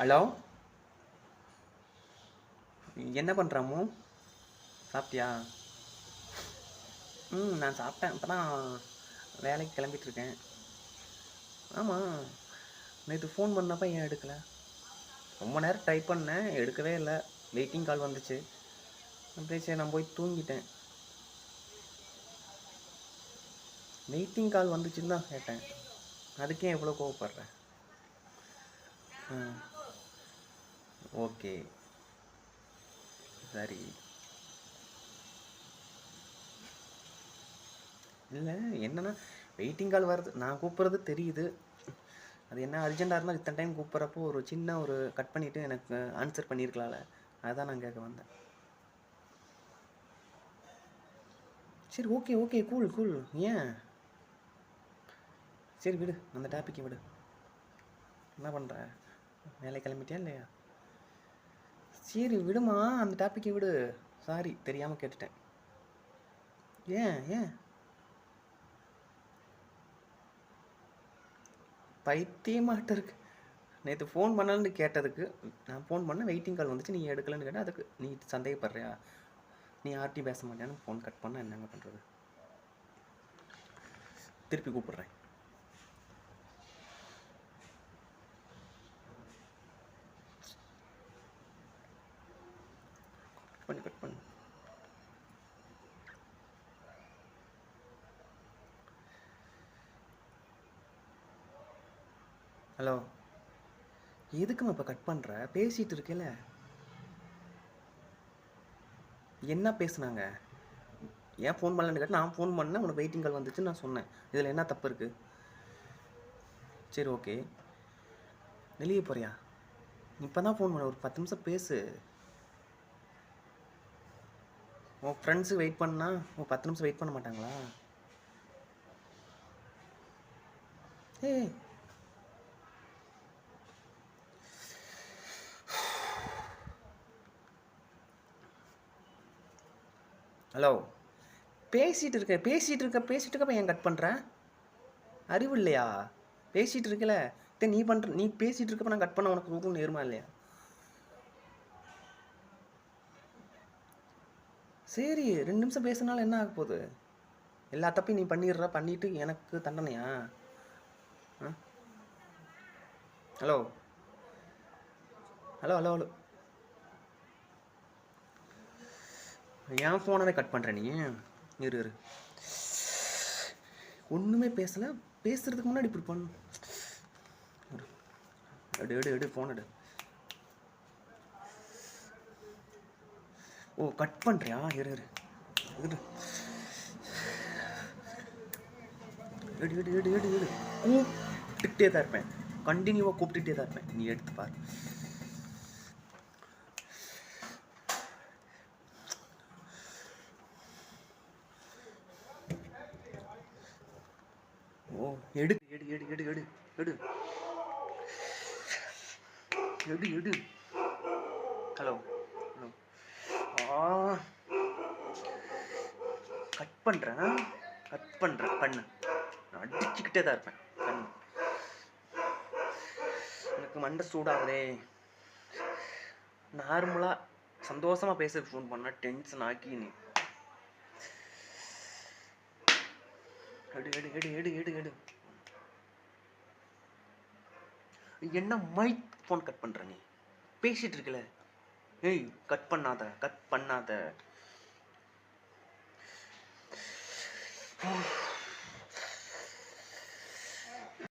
Hello? என்ன பண்ணுறாமோ சாப்பிட்டியா? ம் நான் சாப்பிட்டேன். இப்போ தான் வேலைக்கு கிளம்பிட்டுருக்கேன். ஆமாம் நேற்று ஃபோன் பண்ணப்போ ஏன் எடுக்கலை? ரொம்ப நேரம் ட்ரை பண்ணேன். எடுக்கவே இல்லை. வெயிட்டிங் கால் வந்துச்சு. அப்படியே சரி நான் போய் தூங்கிட்டேன். வெயிட்டிங் கால் வந்துச்சுன்னு தான் கேட்டேன். அதுக்கே எவ்வளோ கோவப்படுறேன் ம் ஓகே. சரி. இல்லை என்னன்னா வெயிட்டிங் கால் வருது நான் கூப்பிட்றது தெரியுது. அது என்ன அர்ஜெண்ட்டாக இருந்தால் இத்தனை டைம் கூப்பிட்றப்போ ஒரு சின்ன ஒரு கட் பண்ணிவிட்டு எனக்கு ஆன்சர் பண்ணியிருக்கலாம்ல அதுதான் நான் கேட்க வந்தேன். சரி ஓகே ஓகே கூல் கூல் ஏன்? சரி விடு. அந்த டாப்பிக்கை விடு. என்ன பண்ணுற வேலை கிளம்பிட்டியா இல்லையா? சரி விடுமா? அந்த டாப்பிக்கை விடு. சாரி தெரியாமல் கேட்டுட்டேன். ஏன் ஏன்? பைத்தியமாட்ட இருக்கு. நேற்று ஃபோன் பண்ணலன்னு கேட்டதுக்கு நான் ஃபோன் பண்ண வெயிட்டிங் கால் வந்துச்சு நீ எடுக்கலன்னு கேட்டால் அதுக்கு நீ சந்தேகப்படுறியா? நீ ஆர்டி பேச மாட்டேன்னு ஃபோன் கட் பண்ண என்னங்க பண்ணுறது திருப்பி கூப்பிடுறேன். பண்ணு கட் பண்ணு. ஹலோ. எதுக்குமா இப்போ கட் பண்ணுற பேசிகிட்டு இருக்கல. என்ன பேசுனாங்க? ஏன் ஃபோன் பண்ணலன்னு கேட்டு நான் ஃபோன் பண்ணேன் உனக்கு வெயிட்டிங் கால் வந்துச்சு நான் சொன்னேன். இதில் என்ன தப்பு இருக்குது சரி ஓகே வெளியே போறியா? இப்போ தான் ஃபோன் பண்ண ஒரு பத்து நிமிஷம் பேசு. உன் ஃப்ரெண்ட்ஸு வெயிட் பண்ணால் உன் பத்து நிமிஷம் வெயிட் பண்ண மாட்டாங்களா? ஏய். ஹலோ பேசிகிட்டு இருக்க பேசிகிட்டு இருக்க பேசிகிட்டு இருக்கப்ப ஏன் கட் பண்ணுறேன் அறிவு இல்லையா? பேசிகிட்டு இருக்கல. நீ பண்ணுற நீ பேசிகிட்டு இருக்கப்ப நான் கட் பண்ண உனக்கு ரூபம் நேருமா இல்லையா? சரி ரெண்டு நிமிஷம் பேசுனாலும் என்ன ஆக போகுது? எல்லா தப்பையும் நீ பண்ணிடுற பண்ணிட்டு எனக்கு தண்டனையா? ஆ? ஹலோ? Hello hello hello? என் ஃபோனவே கட் பண்ணுற நீ? இரு இரு. ஒன்றுமே பேசலை. பேசுறதுக்கு முன்னாடி இப்படி பண்ணு. எடு எடு எடு ஃபோன் எடு. ஓ கட் பண்ணுறியா இரு இரு. இரு. எடு எடு எடு எடு எடு கூப்பிட்டுக்கிட்டே தான் இருப்பேன். கண்டினியூவாக கூப்பிட்டுட்டே தான் இருப்பேன். நீ எடுத்து பாரு. ஓ எடு எடு எடு எடு எடு எடு. எடு எடு. ஹலோ கட் பண்ணுறேன் கட் பண்ணுறேன் பண்ணு நான் அடிச்சுக்கிட்டே தான் இருப்பேன். பண்ணு எனக்கு மண்டை சூடாகுதே. நார்மலாக சந்தோஷமாக பேச ஃபோன் பண்ணால் டென்ஷன் ஆக்கி நீ. எடு எடு எடு எடு எடு எடு. என்ன மைக் ஃபோன் கட் பண்ணுற நீ? பேசிகிட்டு இருக்கல. ஏய் கட் பண்ணாத கட் பண்ணாத.